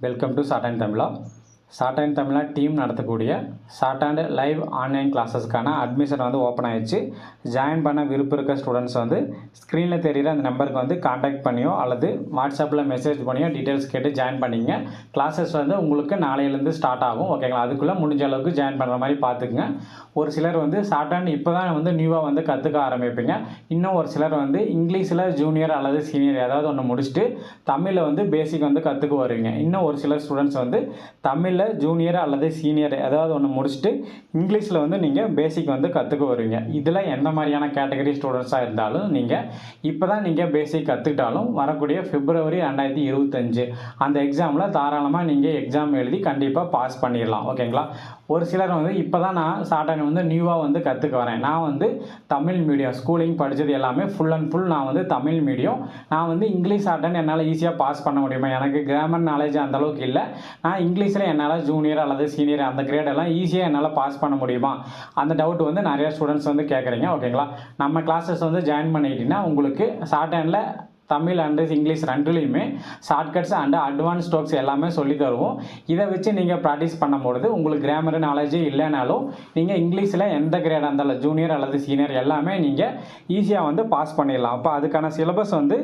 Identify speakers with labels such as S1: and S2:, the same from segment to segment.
S1: Welcome to shorthand தமிழா shorthand தமிழா team நடத்தக்கூடிய shorthand live online கிளாஸஸ்க்கான admission வந்து ஓப்பன் ஆயிடுச்சு. ஜாயின் பண்ண விருப்பம் இருக்க ஸ்டூடெண்ட்ஸ் வந்து ஸ்க்ரீனில் தெரிகிற அந்த நம்பருக்கு வந்து காண்டாக்ட் பண்ணியோ அல்லது வாட்ஸ்அப்பில் மெசேஜ் பண்ணியோ டீட்டெயில்ஸ் கேட்டு ஜாயின் பண்ணிங்க. கிளாஸஸ் வந்து உங்களுக்கு நாளையிலேருந்து ஸ்டார்ட் ஆகும். ஓகேங்களா அதுக்குள்ளே முடிஞ்ச அளவுக்கு ஜாயின் பண்ணுற மாதிரி பார்த்துக்குங்க. ஒரு சிலர் வந்து ஷார்ட் அண்ட் இப்போ தான் வந்து நியூவாக வந்து கற்றுக்க ஆரம்பிப்பீங்க. இன்னும் ஒரு சிலர் வந்து இங்கிலீஷில் ஜூனியர் அல்லது சீனியர் ஏதாவது ஒன்று முடிச்சுட்டு தமிழில் வந்து பேசிக் வந்து கற்றுக்க வருவீங்க. இன்னும் ஒரு சிலர் ஸ்டூடெண்ட்ஸ் வந்து தமிழ் தமிழில் ஜூனியர் அல்லது சீனியர் ஏதாவது ஒன்று முடிச்சுட்டு இங்கிலீஷில் வந்து நீங்கள் பேசிக் வந்து கற்றுக்க வருவீங்க இதில் எந்த மாதிரியான கேட்டகரி ஸ்டூடெண்ட்ஸாக இருந்தாலும் நீங்கள் இப்போ தான் நீங்கள் பேசிக் கற்றுக்கிட்டாலும் வரக்கூடிய பிப்ரவரி ரெண்டாயிரத்தி இருபத்தஞ்சு அந்த எக்ஸாமில் தாராளமாக நீங்கள் எக்ஸாம் எழுதி கண்டிப்பாக பாஸ் பண்ணிடலாம். ஓகேங்களா ஒரு சிலர் வந்து இப்போ தான் நான் ஷார்ட் வந்து நியூவாக வந்து கற்றுக்க வரேன். நான் வந்து தமிழ் மீடியம் ஸ்கூலிங் படித்தது எல்லாமே ஃபுல் அண்ட் ஃபுல் நான் வந்து தமிழ் மீடியம் நான் வந்து இங்கிலீஷ் ஷார்ட் என்னால் ஈஸியாக பாஸ் பண்ண முடியுமா? எனக்கு கிராமர் நாலேஜ் அந்த அளவுக்கு இல்லை. நான் இங்கிலீஷில் என்னால் ஜூனியர் அல்லது சீனியர் அந்த கிரேட் எல்லாம் ஈஸியாக என்னால் பாஸ் பண்ண முடியுமா? அந்த டவுட் வந்து நிறைய ஸ்டூடெண்ட்ஸ் வந்து கேட்குறீங்க ஓகேங்களா நம்ம கிளாஸஸ் வந்து ஜாயின் பண்ணிக்கிட்டீங்கன்னா உங்களுக்கு short handle Tamil and English ரெண்டுலேயுமே ஷார்ட்கட்ஸ் அண்டு அட்வான்ஸ் ஸ்ட்ரோக்ஸ் எல்லாமே சொல்லி தருவோம். இதை வச்சு நீங்கள் ப்ராக்டிஸ் பண்ணும்பொழுது உங்களுக்கு கிராமர் நாலேஜே இல்லைனாலும் நீங்கள் இங்கிலீஷில் எந்த கிரேடாக இருந்தாலும் ஜூனியர் அல்லது சீனியர் எல்லாமே நீங்கள் ஈஸியாக வந்து பாஸ் பண்ணிடலாம். அப்போ அதுக்கான சிலபஸ் வந்து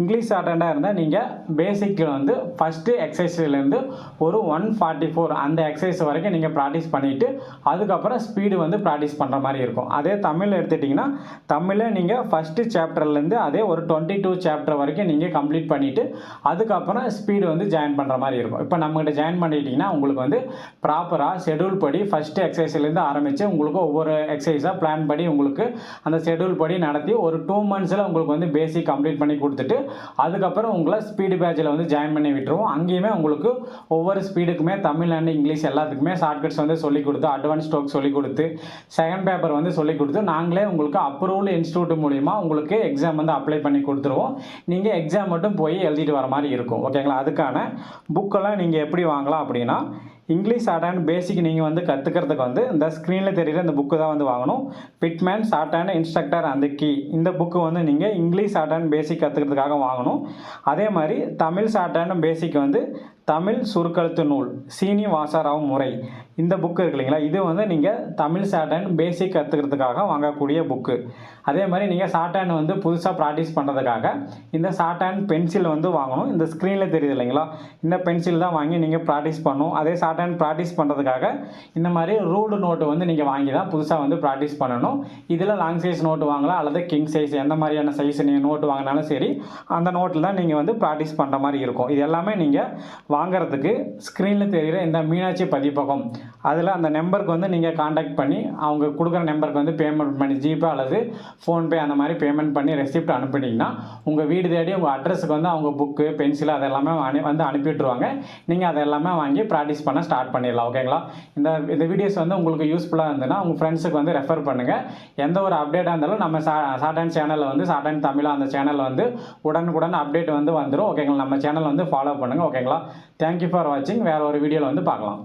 S1: இங்கிலீஷ் அட்டண்டாக இருந்தால் நீங்கள் பேசிக்கில் வந்து ஃபஸ்ட்டு எக்ஸசைஸ்லேருந்து ஒரு ஒன் ஃபார்ட்டி ஃபோர் அந்த எக்ஸசைஸ் வரைக்கும் நீங்கள் ப்ராக்டிஸ் பண்ணிவிட்டு அதுக்கப்புறம் ஸ்பீடு வந்து ப்ராக்டிஸ் பண்ணுற மாதிரி இருக்கும். அதே தமிழ் எடுத்துட்டிங்கன்னா தமிழில் நீங்கள் ஃபஸ்ட்டு சாப்டர்லேருந்து அதே ஒரு டுவெண்ட்டி டூ சாப்டர் வரைக்கும் நீங்கள் கம்ப்ளீட் பண்ணிவிட்டு அதுக்கப்புறம் ஸ்பீடு வந்து ஜாயின் பண்ணுற மாதிரி இருக்கும். இப்போ நம்மகிட்ட ஜாயின் பண்ணிட்டீங்கன்னா உங்களுக்கு வந்து ப்ராப்பராக ஷெடியூல் படி ஃபஸ்ட்டு எக்ஸசைஸ்லேருந்து ஆரம்பித்து உங்களுக்கு ஒவ்வொரு எக்ஸசைஸாக பிளான் படி உங்களுக்கு அந்த ஷெடியூல் படி நடத்தி ஒரு டூ மந்த்ஸில் உங்களுக்கு வந்து பேசிக் கம்ப்ளீட் பண்ணி கொடுத்துட்டு அதுக்கப்புறம் உங்களை ஸ்பீடு பேட்சில் வந்து ஜாயின் பண்ணி விட்டுருவோம். அங்கேயுமே உங்களுக்கு ஒவ்வொரு ஸ்பீடுக்குமே தமிழ் அண்ட் இங்கிலீஷ் எல்லாத்துக்குமே ஷார்ட்கட்ஸ் வந்து சொல்லிக் கொடுத்து அட்வான்ஸ் ஸ்ட்ரோக் சொல்லி கொடுத்து செகண்ட் பேப்பர் வந்து சொல்லிக் கொடுத்து நாங்களே உங்களுக்கு அப்ரூவல் இன்ஸ்டியூட் மூலிமா உங்களுக்கு எக்ஸாம் வந்து அப்ளை பண்ணி கொடுத்துருவோம். நீங்கள் எக்ஸாம் மட்டும் போய் எழுதிட்டு வர மாதிரி இருக்கும். ஓகேங்களா அதுக்கான புக்கெல்லாம் நீங்கள் எப்படி வாங்கலாம் அப்படின்னா இங்கிலீஷ் ஷார்ட் ஹேண்ட் பேசிக் நீங்கள் வந்து கற்றுக்கிறதுக்கு வந்து இந்த ஸ்க்ரீனில் தெரியுற இந்த புக்கு தான் வந்து வாங்கணும். பிட்மேன் ஷார்ட் ஹேண்ட் இன்ஸ்ட்ரக்டர் அந்த கீ இந்த புக்கு வந்து நீங்கள் இங்கிலீஷ் ஷார்ட் ஹேண்ட் பேசிக் கற்றுக்கிறதுக்காக வாங்கணும். அதே மாதிரி தமிழ் ஷார்ட் ஹேண்ட் பேசிக் வந்து தமிழ் சுருக்கெழுத்து நூல் சீனிவாசராவ் முறை. இந்த புக்கு இருக்கு இல்லைங்களா? இது வந்து நீங்கள் தமிழ் ஷார்ட் பேசிக் கற்றுக்கிறதுக்காக வாங்கக்கூடிய புக்கு அதே மாதிரி நீங்கள் ஷார்ட் வந்து புதுசாக ப்ராக்டிஸ் பண்ணுறதுக்காக இந்த ஷார்ட் பென்சில் வந்து வாங்கணும். இந்த ஸ்க்ரீனில் தெரியுது இல்லைங்களா? இந்த பென்சில் தான் வாங்கி நீங்கள் ப்ராக்டிஸ் பண்ணணும். அதே ஷார்ட் ப்ராக்டிஸ் பண்ணுறதுக்காக இந்த மாதிரி ரூல்டு நோட்டு வந்து நீங்கள் வாங்கி தான் புதுசாக வந்து ப்ராக்டிஸ் பண்ணணும். இதில் லாங் சைஸ் நோட்டு வாங்கலாம் அல்லது கிங் சைஸ் எந்த மாதிரியான சைஸ் நீங்கள் நோட்டு வாங்கினாலும் சரி அந்த நோட்டில் தான் நீங்கள் வந்து ப்ராக்டிஸ் பண்ணுற மாதிரி இருக்கும். இது எல்லாமே நீங்கள் வாங்குறதுக்கு ஸ்க்ரீனில் தெரிகிற இந்த மீனாட்சி பதிப்பகம். அதில் அந்த நம்பருக்கு வந்து நீங்கள் காண்டாக்ட் பண்ணி அவங்க கொடுக்குற நம்பருக்கு வந்து பேமெண்ட் பண்ணி ஜிபே அல்லது ஃபோன்பே அந்த மாதிரி பேமெண்ட் பண்ணி ரெசிப்ட் அனுப்பிட்டீங்கன்னா உங்கள் வீடு தேடி உங்கள் அட்ரஸுக்கு வந்து அவங்க புக்கு பென்சில் அதெல்லாமே அனு வந்து அனுப்பிவிட்ருவாங்க நீங்கள் அதை எல்லாமே வாங்கி ப்ராக்டிஸ் பண்ண ஸ்டார்ட் பண்ணிடலாம் ஓகேங்களா இந்த இந்த வீடியோஸ் வந்து உங்களுக்கு யூஸ்ஃபுல்லாக இருந்ததுன்னா உங்கள் ஃப்ரெண்ட்ஸுக்கு வந்து ரெஃபர் பண்ணுங்கள் எந்த ஒரு அப்டேட்டாக இருந்தாலும் நம்ம சா சாட்டன் சேனலில் வந்து சாட்டன் அண்ட் தமிழா அந்த சேனலில் வந்து உடனுக்குடன் அப்டேட் வந்து வந்துடும் ஓகேங்களா நம்ம சேனல் வந்து ஃபாலோ பண்ணுங்கள் ஓகேங்களா தேங்க்யூ ஃபார் வாட்சிங் வேறு ஒரு வீடியோவில் வந்து பார்க்கலாம்.